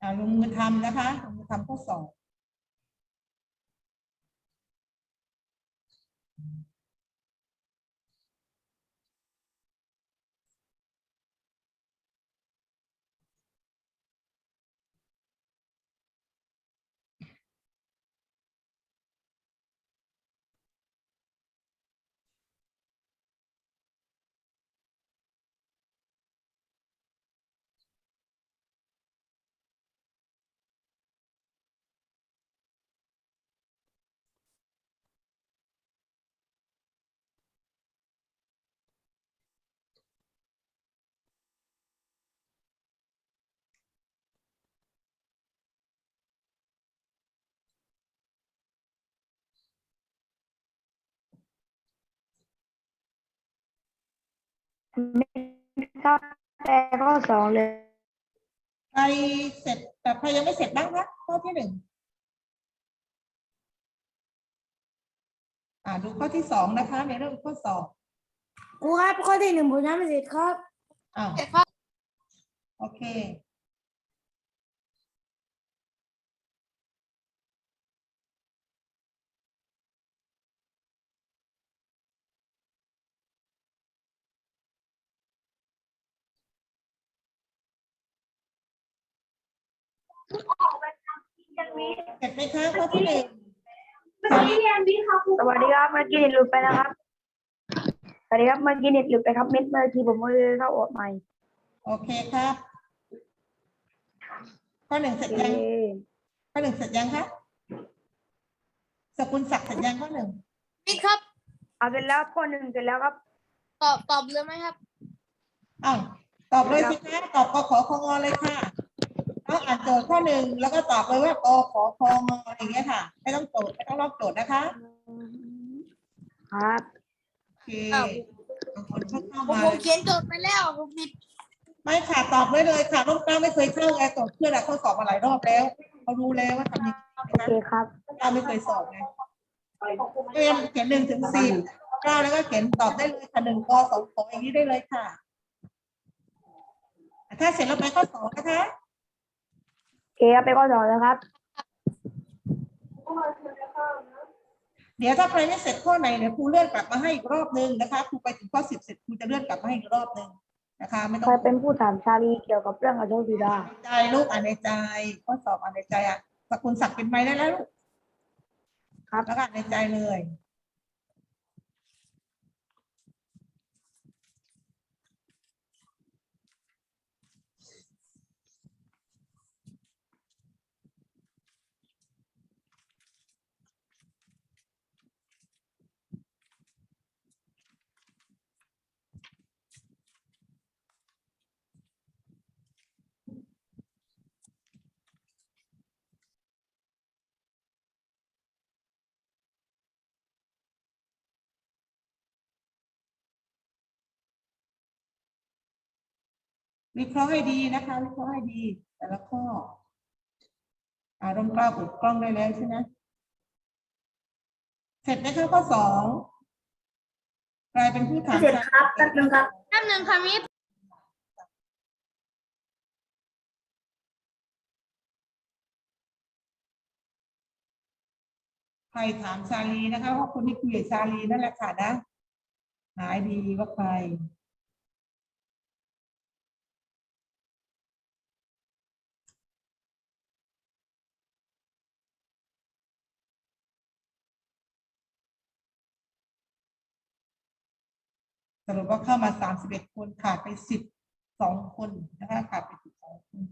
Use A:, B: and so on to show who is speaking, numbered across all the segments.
A: อ่าลงมือทำนะคะลงมือทำข้อสอบ
B: ครับแต่ข้อสองเลย
A: ใครเสร็จแต่ใครยังไม่เสร็จบ้างคะข้อที่หนึ่งอ่าดูข้อที่สองนะคะในเรื่องข้อสอบ
B: ครูครับข้อที่หนึ่งผมยังไม่เสร็จครับ
A: อ้าวโอเค เสร็จไหมคะข้อที่หนึ่ง
B: สวัสดีครับเมื่อกี้เน็ตหลุดไปนะครับ สวัสดีครับเมื่อกี้เน็ตหลุดไปครับเม็ดเมื่อกี้ผมก็เลยเข้าออกใหม่
A: โอเคครับ ข้อหนึ่งเสร็จ
B: โอ
A: ยัง
B: เค
A: ข้อหนึ่งเสร็จยังคะสกุลศักดิ์เสร็จยังข้อหนึ่ง
C: พี่ครับ
B: เอาเสร็จแล้วข้อหนึ่งเสร็จแล้วครับ
C: ตอบตอบเลยไหมครับ
A: อ้าวตอบเลยสิคะตอบกขอคงอเลยค่ะ ต้องอ่านโจทย์ข้อหนึ่งแล้วก็ตอบเลยว่ากขอคงออย่างเงี้ยค่ะไม่ต้องโจทย์ไม่ต้องลอกโจทย์นะคะ
B: ครับ
A: โอเค
C: อ้าว
A: บางคนเข้า
C: ผม
A: มา
C: ผมเขียนโจทย์ไปแล้วผมผิด
A: ไม่ค่ะตอบได้เลยค่ะลูกก้าไม่เคยเข้าไงโจทย์เพื่อนอะเขาสอบมาหลายรอบแล้วเขารู้แล้วว่าทำยังไง
B: โอ
A: นะ
B: เคครับ
A: ก้าไม่เคยสอบไงเตรียมเขียนหนึ่งถึงสิบเก้าแล้วก็เขียนตอบได้เลยค่ะหนึ่งกสองขออย่างนี้ได้เลยค่ะ ถ้าเสร็จแล้วไปข้อสองนะคะ
B: โอ เคครับไปข้อสองแล้วครับ
A: เดี๋ยวถ้าใครไม่เสร็จข้อไหนเดี๋ยวครูเลื่อนกลับมาให้อีกรอบนึงนะคะครูไปถึงข้อสิบเสร็จครูจะเลื่อนกลับมาให้อีกรอบนึงนะคะ ไม่ต้
B: ใค
A: อ
B: รงเป็นผู้ถามชาลีเกี่ยวกับเรื่องอโศกบิดา
A: ใจลูกอ่านในใจ ข้อสอบอ่านในใจอะสกุลศักดิ์เป็นไม้ได้แล้วลูก
B: ครับ
A: แล้วก็อ่านในใจเลย วิเคราะห์ให้ดีนะคะ วิเคราะห์ให้ดี แต่ละข้ออารมณ์กล้าปดกล้องได้แล้วใช่ไหมเสร็จไหมคะข้อสองใครเป็นผู้ถาม
B: เสร็จครับแป๊บนึงครับ
C: แป๊บหนึ่งค่ะมิตร
A: ใครถามชาลีนะคะเพราะคุณที่คุยกับชาลีนั่นแหละค่ะนะหายดีว่าใคร รุปว่าเข้ามาสามสิบเอ็ดคนขาดไปสิบสองคนนะคะขาดไปสิบสองคน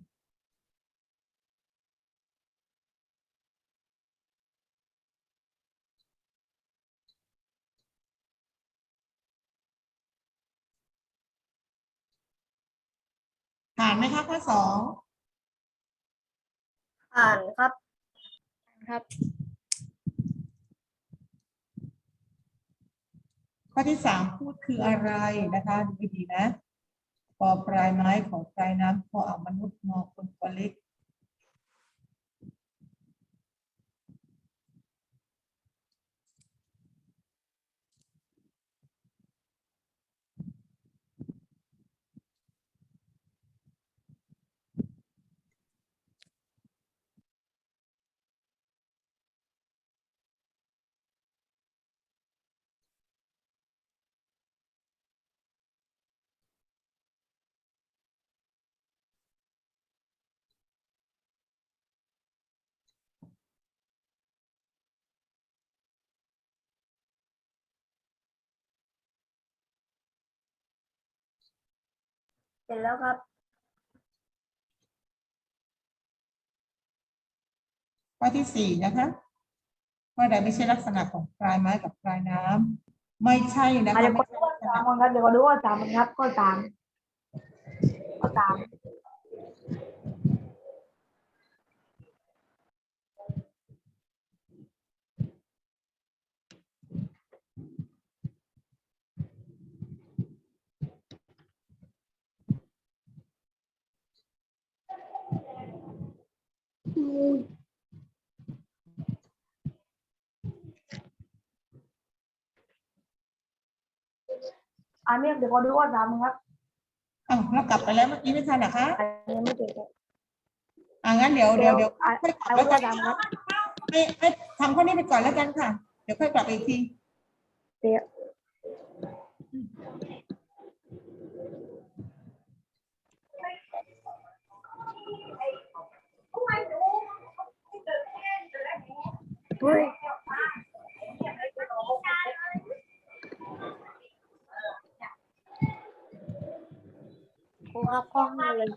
A: ผ่านไหมคะข้อสอง
B: อ่านครับ
C: ครับ
A: ข้อที่สามพูดคืออะไรนะคะดูดีนะพอปลายไม้ของปลายน้ำพออ่ามนุษย์มองคนตัวเล็ก
B: เสร็จแล้วครับ
A: ข้อที่สี่นะคะข้อใดไม่ใช่ลักษณะของปลายไม้กับปลายน้ำไม่ใช่นะ
B: อะ
A: คะ
B: เดี๋ยวข
A: ไม่
B: อ
A: ใช่
B: ดู
A: ลั
B: ข้อก
A: ษณะ
B: สามก่อนครับเดี๋ยวขอดูข้อสามก่อนครับข้อสามข้อสาม อ่าเนี่ยเดี๋ยวขอดูข้อสามครับ
A: อ้าวเรากลับไปแล้วเมื่อกี้ไม่ทันเหรอคะ
B: อันนี้ไม่เสร็จครับ
A: อ่างั้นเดี๋ยวเดี๋ยวเดี๋ยว
B: อะ
A: ค่อยกลับ
B: เอา
A: แล้ว
B: ข้
A: กั
B: อนสามครับ
A: ให้ให้ทำข้อนี้ไปก่อนแล้วกันค่ะ เดี๋ยวค่อยกลับไปอีกที
B: เดี๋ยว เฮ้ย
C: ครูครับข้อห้าเลย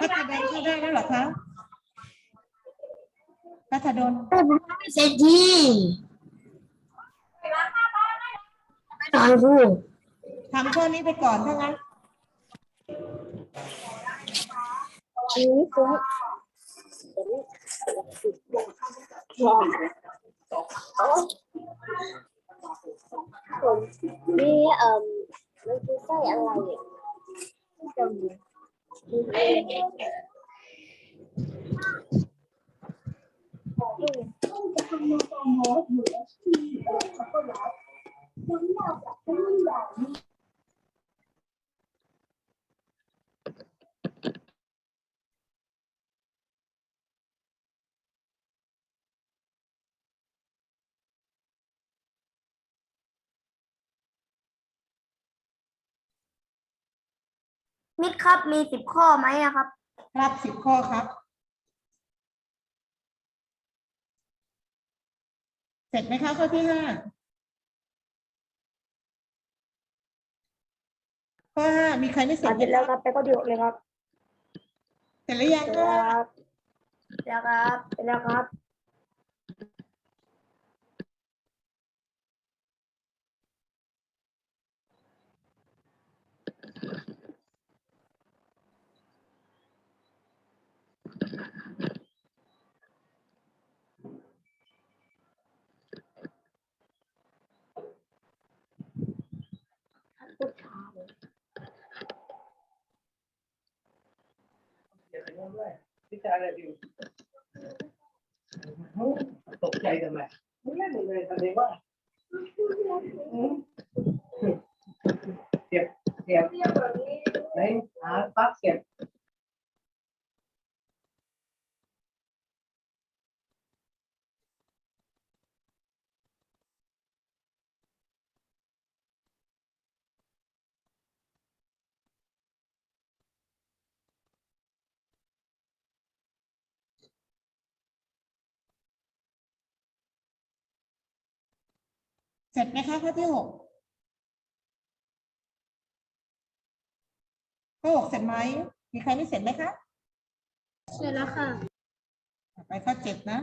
A: พัฒดลเข้าได้แล้วเหรอคะพัฒดล
C: ไม่เสร็จทีตอนครู
A: ทำข้อนี้ไปก่อนถ้างั้น
B: อันนี้คือ
D: นี่เอ่อ มันคือไส้อะไรอะจำดู
B: มิดครับมีสิบข้อไหมอะครับ
A: ครับสิบข้อครับ เสร็จไหมคะข้อที่ห้าข้อห้ามีใครไม่เสร็จ
B: เสร็จแล้วครับไปก็เดียวเลยครับ
A: เสร็จหรือยัง
B: เสร็จ
A: คะ
B: แล้วครับเสร็จแล้วครับเสร็จแล้วครับ
E: วิชาอะไรอยู่ตกใจทำไมไม่เล่นเลยแสดงว่าเก็บเก็บไหนหาปั๊บเก็บ
A: เสร็จไหมคะข้อที่หกข้อหกเสร็จไหมมีใครไม่เสร็จไหมคะ
C: เสร็จแล้วค่ะ
A: ไปข้อเจ็ดนะ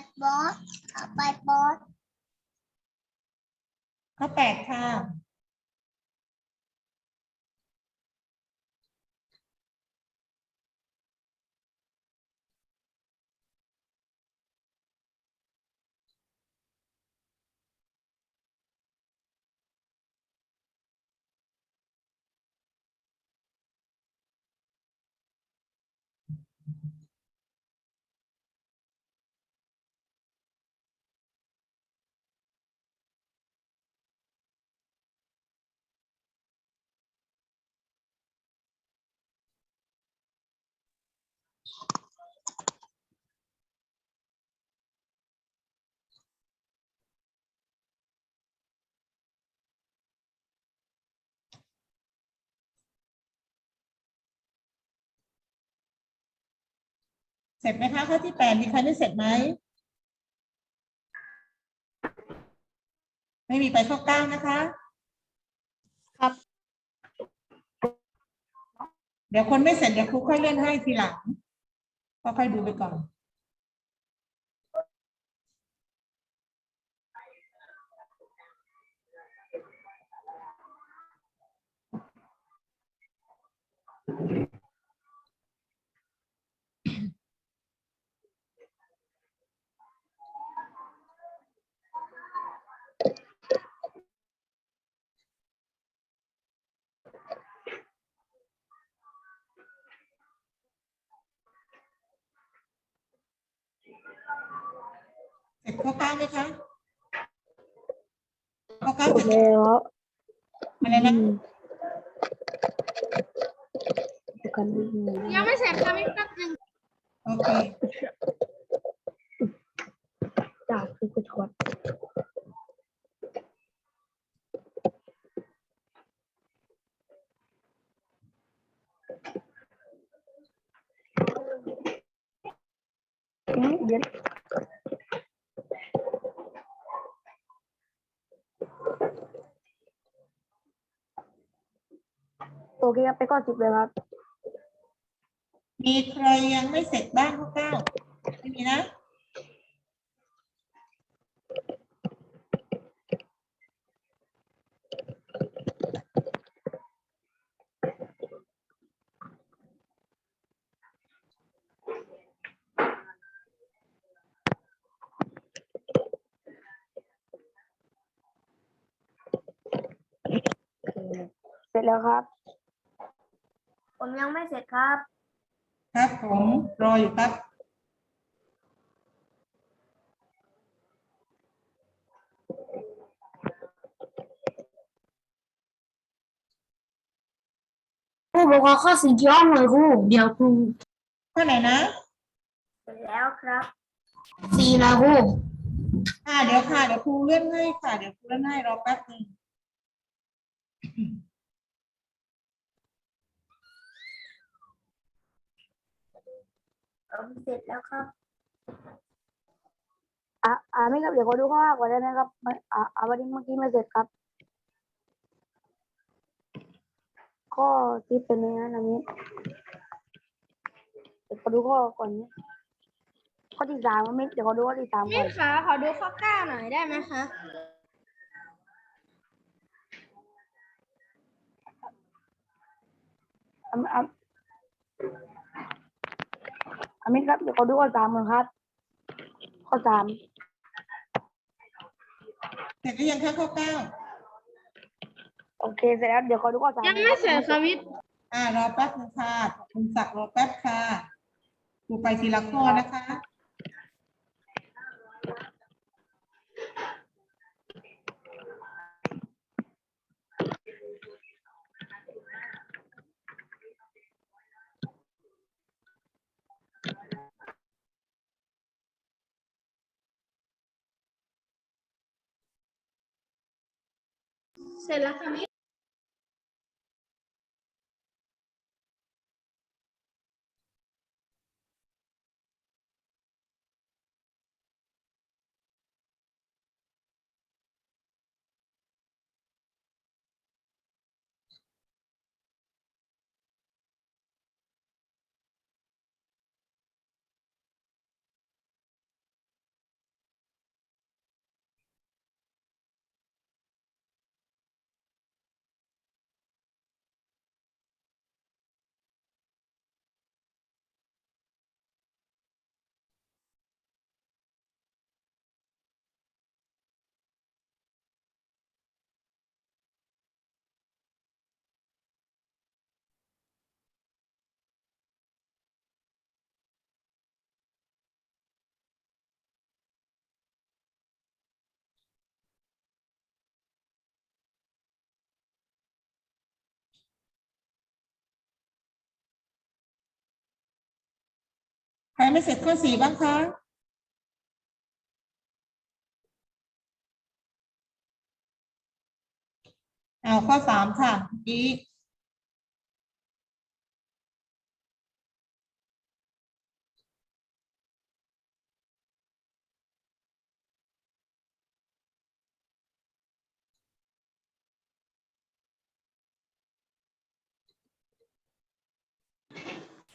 A: ดบอสขับไปบอสเขาแปดค่ะ เสร็จไหมคะข้อที่แปดมีใครไม่เสร็จไหม ไม่มีไปข้อเก้านะคะ
C: ครับ
A: เดี๋ยวคนไม่เสร็จเดี๋ยวครูค่อยเล่นให้ทีหลังก็ค่อยดูไปก่อน เสร็จข้อเก้าไหมคะข้อเก้าเสร็จ
B: แล้ว
A: อะไรนะ
B: กัน
C: ยังไม่เสร็จครับอีกแป๊บหนึง
A: โอเค
B: จากคือกระชดเดี๋ยว เคครับไปข้อสิบเลยครับ
A: มีใครยังไม่เสร็จบ้างข้อเก้าไม่มีนะ
B: เสร็จแล้วครับ
C: ผมยังไม่เสร็จครับ
A: ครับผมรออยู่ครับ
C: ครูบอกว่าข้อสี่ย้อนเลยครูเดี๋ยวครู
A: ข้อไหนนะ
C: เสร็จแล้วครับ
B: สี่นะครู
A: อ่าเดี๋ยวค่ะ เดี๋ยวครูเลื่อนให้ค่ะ เดี๋ยวครูเลื่อนให้รอแป๊บหนึ่ง
C: ผมเสร็จแล้วครับ
B: อะอ่าไม่ครับเดี๋ยวขอดูข้อห้าก่อนได้ไหมครับไม่อ่าอ่าวันนี้เมื่อกี้ไม่เสร็จครับ ข้อที่เป็นในนั้นนะมิเดี๋ยวขอดูข้อก่อนนี้ข้อที่สามนะมิเดี๋ยวขอดูข้อที่สาม
C: มิ
B: ก่อน
C: ดคะขอดูข้อเก้าหน่อยได้ไหมคะ
B: อ่าอ่า อามิครับ เดี๋ยวขอดูข้อสามก่อนครับ ข้อสาม
A: เสร็จหรือยังคะข้อเก้า
B: โอเคเสร็จแล้วเดี๋ยวขอดูข้อสาม
C: ยังไม่เสร็จครับมิด
A: อ่ารอแป๊บนึงค่ะขอบคุณศักดิ์รอแป๊บค่ะครูไปทีละข้อนะคะ
C: เสร็จ
A: ไม่เสร็จข้อสี่บ้างคะเอาข้อสามค่ะอี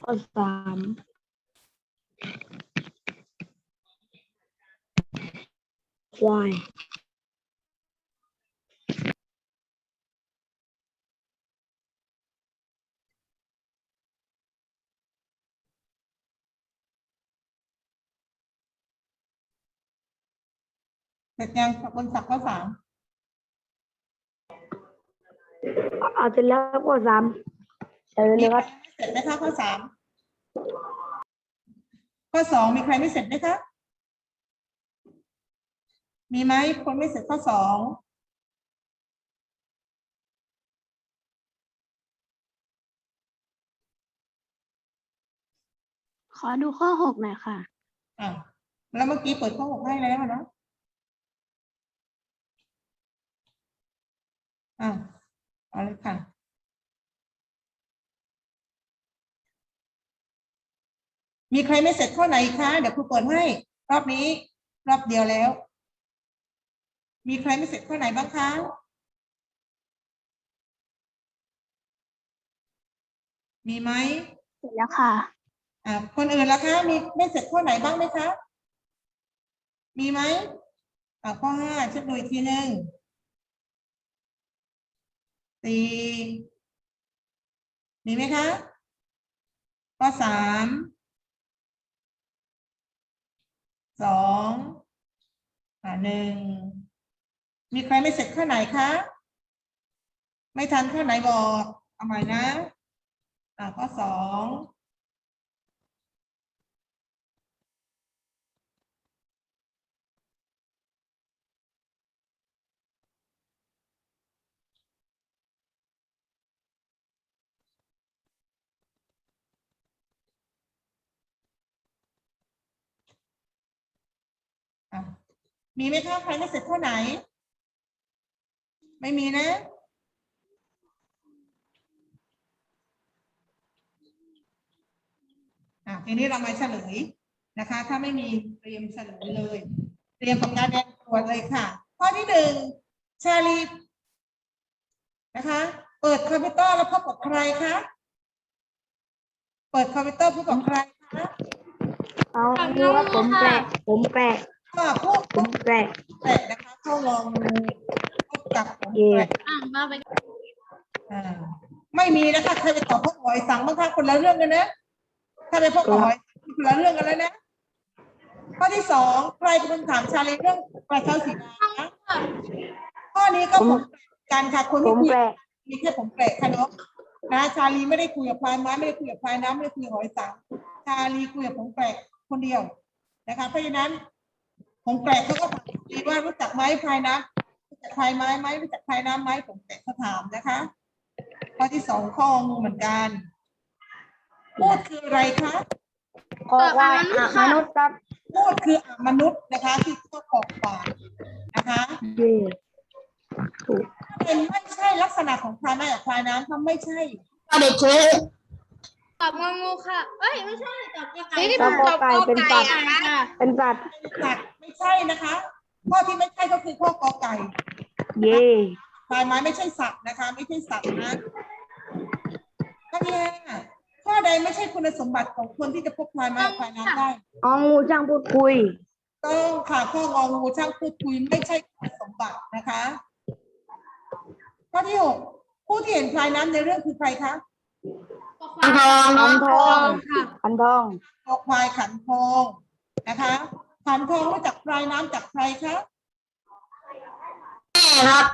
B: ข้อสาม ควาย
A: เสร็จยังบนศักดิ์ข้อสาม
B: เอาเสร็จแล้วข้อสามเชิญเลยครับ
A: เสร็จไหมคะข้อสามข้อสองมีใครไม่เสร็จไหมคะ มีไหมคนไม่เสร็จข้อสอง
C: ขอดูข้อหกหน่อยค่ะ
A: อะ แล้วเมื่อกี้เปิดข้อหกให้แล้วอะเนาะอะเอาเลยค่ะ มีใครไม่เสร็จข้อไหนคะ เดี๋ยวครูเปิดให้ รอบนี้ รอบเดียวแล้ว มีใครไม่เสร็จข้อไหนบ้างคะมีไหม
C: เสร็จแล้วค่ะ
A: อ่าคนอื่นล่ะคะมีไม่เสร็จข้อไหนบ้างไหมคะ มีไหมอ่าข้อห้าเช็คดูอีกทีหนึ่งสี่มีไหมคะ ข้อสามสองอ่าหนึ่ง มีใครไม่เสร็จข้อไหนคะ ไม่ทันข้อไหนบอก เอาใหม่นะ อ่าข้อสองมีไหมคะใครไม่เสร็จข้อไหน ไม่มีนะ อะทีนี้เรามาเฉลยนะคะ ถ้าไม่มีเตรียมเฉลยเลย เตรียมปากกาแดงตรวจเลยค่ะ ข้อที่หนึ่งชาลีนะคะ เปิดคอมพิวเตอร์แล้วพบกับใครคะเปิดคอมพิวเตอร์พบกับใครคะ
B: เอาดูครับผมแปะผมแปะ
A: ก็ผู้
B: ผมแปะ
A: แปะนะคะเข้างอง พบกับผม
B: เอ่า
C: นมาไป
A: อ่าไม่มีนะคะใครไปตอบพ่อหอยสั่งบ้างคะคนละเรื่องกันนะถ้าไปพ่อหอยคนละเรื่องกันแล้วนะข้อที่สองใครเป็นคนถามชาลีเรื่องกระเช้าสีดาคะข้อนี้ก็ผมการค่ะคนที่
B: ม
A: คุยมีแค่ผมแปลกค่ะเนาะนะชาลีไม่ได้คุยกับพลายไม้ไม่ได้คุยกับพลายน้ำไม่ได้คุยกับหอยสังชาลีคุยกับผมแปลกคนเดียวนะคะเพราะฉะนั้นผมแปลกเขาก็ถามชาลีว่ารู้จักไหมพลายน้ำ รู้จักพลายไม้ไหมรู้จักพลายน้ำไหมผมแปลกเขาถามนะคะ ข้อที่สองข้องูเหมือนกัน พูดคืออะไรคะ
B: คอควายอะมนุษย์ครับ
A: พูดคืออมนุษย์นะคะ ที่ข้อขอบขวานะคะ
B: เย่ถูก
A: ถ้าเป็นไม่ใช่ลักษณะของพลายไม้กับพลายน้ำถ้าไม่ใช่
C: เด็กเช
D: ตอบงองูค่ะ เอ้ยไม่ใช่ตอบกอไก่
B: แล้วกอไก่เป็นสัตว์
D: ค่ะ
B: เป็นสัตว์
A: เป็นสัตว์ไม่ใช่นะคะ ข้อที่ไม่ใช่ก็คือข้อกอไก่
B: เย่
A: พลายไม้ไม่ใช่สัตว์นะคะ ไม่ใช่สัตว์นะข้อที่ห้าข้อใดไม่ใช่คุณสมบัติของคนที่จะพบพลายไม้กับพลายน้ำได้
B: เอางูช่างพูดคุย
A: ต้องค่ะข้ององูช่างพูดคุยไม่ใช่คุณสมบัตินะคะ ข้อที่หกผู้ที่เห็นพลายน้ำในเรื่องคือใครคะ
C: อังทอง
B: ขันทองขันทอง
A: คอควายขันทองนะคะ ขันทองรู้จักพลายน้ำจากใครคะ
C: แม่ครับ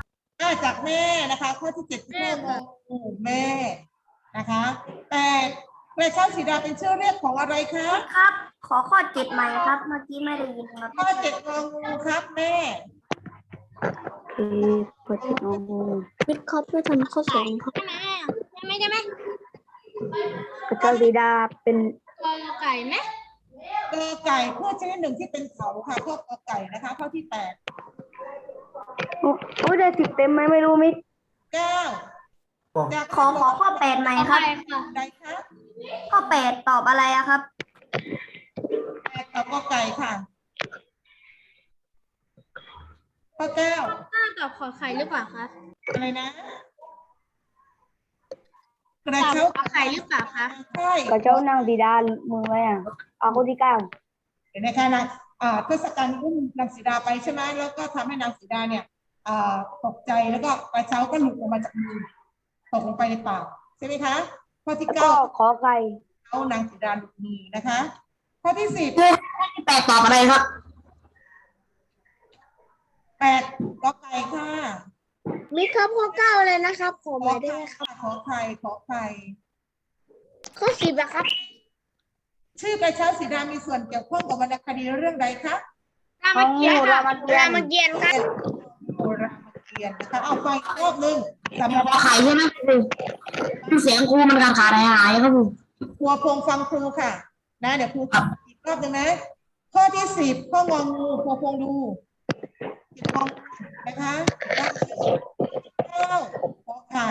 A: อ่าจากแม่นะคะ ข้อที่เจ็ดคือข้ององูแม่นะคะแต่กระเช้าสีดาเป็นชื่อเรียกของอะไรคะ
D: ครับ ขอข้อเจ็ดใหม่ครับ เมื่อกี้ไม่ได้ยินครับ
A: ข้อเจ็ดงองูครับแม่
B: โอเคเปิดงองู
C: มิดคอปเพื่อทำข้อสองครับ
D: ใช่ไหมใช่ไหมใช่ไหม
B: กระเจ้าสีดาเป็น
D: กอไก่ไหม
A: กอไก่พืชชนิดหนึ่งที่เป็นเขาค่ะข้อกอไก่นะคะข้อที่แปด
B: โอ้โอ้ยได้สิบเต็มไหมไม่รู้มิก
A: เก้า
D: ขอขอข้อแปดใหม่ครับ
A: ใดคะ
D: ข้อแปดตอบอะไรอะครับ
A: แปดตอบกอไก่ค่ะข้อเก้า
D: น่าตอบขอไข่หรือเปล่าครับ
A: อะไรนะ กระเช้า
C: ไข่หรือเปล่าคะ
A: ใช่
B: กระเจ้านั่งสีดามือไว้อะเอาคนที่เก้า
A: เห็นไหมคะนางอ่าทศกัณฐ์อุ้มนางสีดาไปใช่ไหมแล้วก็ทำให้นางสีดาเนี่ยอ่าตกใจแล้วก็กระเช้าก็หลุดออกมาจากมือตกลงไปในป่าใช่ไหมคะข้อที่
B: แล้วก็
A: เก้า
B: ขอไก่
A: เอานางสีดาหลุดมือนะคะ ข้อที่สิบ
C: แปดตอบอะไรครับ
A: แปดก็ไก่ค่ะ
D: มิครับข้อเก้าเลยนะครับ ผม
A: ขอ
D: ไม่ได้
A: ไข่
D: ไหมครับ
A: ค่ะขอไข่ขอไข่
D: ข้อสิบอะครับ
A: ชื่อกระเช้าสีดามีส่วนเกี่ยวข้องกับวรรณคดีเรื่องใดคะ
B: ห้องรามเกีย
D: รารมเกียรติ์ครับ
A: โบราณเกียรตินะคะเอาฟังอีกรอบหนึ่งสำหรับ
C: ขอไข่ใช่ไหมครูเสียงครูมันขาดขาดหายหายครับครู
A: ครัวพงฟังครูค่ะ นะ เดี๋ยวครูขับอีกรอบหนึ่งนะ ข้อที่สิบข้ององูครัวพงดูสิบข้อนะคะแล้ว ข้าวขอไข่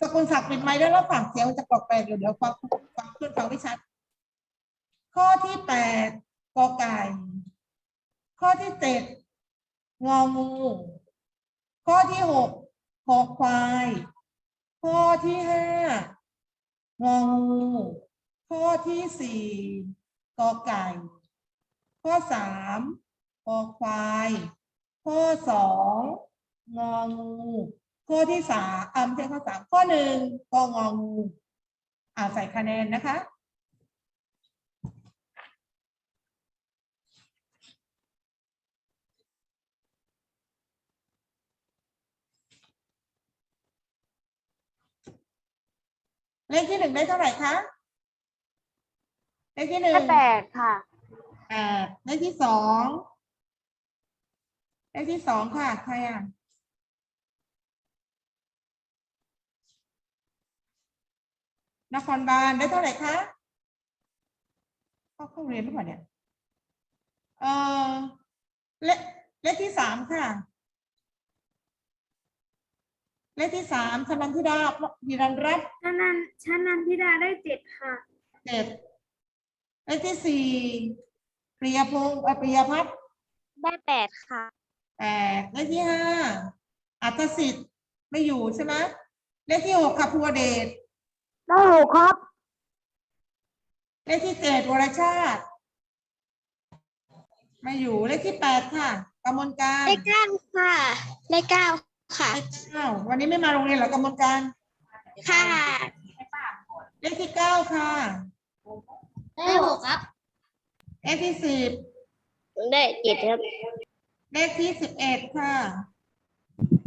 A: สกุลศักดิ์ปิดไม้แล้วแล้วฝั่งเสียงจะกรอกแปลกเดี๋ยวเดี๋ยวฟังฟังเพื่อนฟังไม่ชัด ข้อที่แปดกอไก่ ข้อที่เจ็ดงองู ข้อที่หกคอควาย ข้อที่ห้างองูข้อที่สี่กอไก่ ข้อสามกอควาย ข้อสอง งองูข้อที่สามอ่าไม่ใช่ข้อสามข้อหนึ่งกององูอ่าใส่คะแนนนะคะ เลขที่หนึ่งได้เท่าไหร่คะ เลขที่หนึ่ง
B: ได้แปดค่ะ
A: แปดเลขที่สองเลขที่สองค่ะ ใครอะ นครบาลได้เท่าไหร่คะเข้าเข้าเรียนหรือเปล่าเนี่ยเออเลขเลขที่สามค่ะ เลขที่สามชนันทิดาพิรันรัตน์
C: ชนันชนันทิดาได้เจ็ดค่ะ
A: เจ็ดเลขที่สี่ปริยพงศ์เอ่อปริยพัฒน์
D: ได้แปดค่ะ
A: แปดเลขที่ห้าอัตสิทธิ์ไม่อยู่ใช่ไหมเลขที่หกค่ะภูวเดช
B: ได้หกครับ
A: เลขที่เจ็ดวรชาติ ไม่อยู่เลขที่แปดค่ะกมลการ
D: ได้เก้าค่ะได้เก้าค่ะ
A: เลขเก้าวันนี้ไม่มาโรงเรียนเหรอกมลการ
D: ค่ะ
A: เลขที่เก้าค่ะ
D: ได้หกครับ
A: เลขที่สิบ
D: ได้เจ็ดครับ
A: เลขที่สิบเอ็ดค่ะ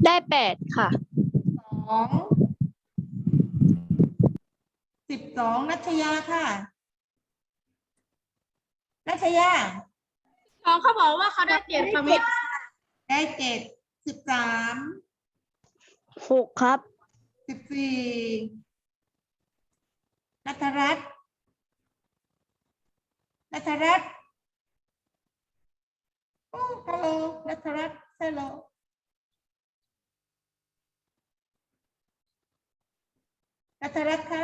D: ได้แปดค่ะ
A: สอง สิบสองนัชยาค่ะ นัชยา
C: สองเขาบอกว่าเขาได้เจ็ดค่ะมิตร
A: ได้เจ็ดสิบสาม
B: หกครับ
A: สิบสี่นัทรัตน์นัทรัตน์โอ้ฮัลโหลนัทรัตน์ฮัลโหลนัทรัตน์คะ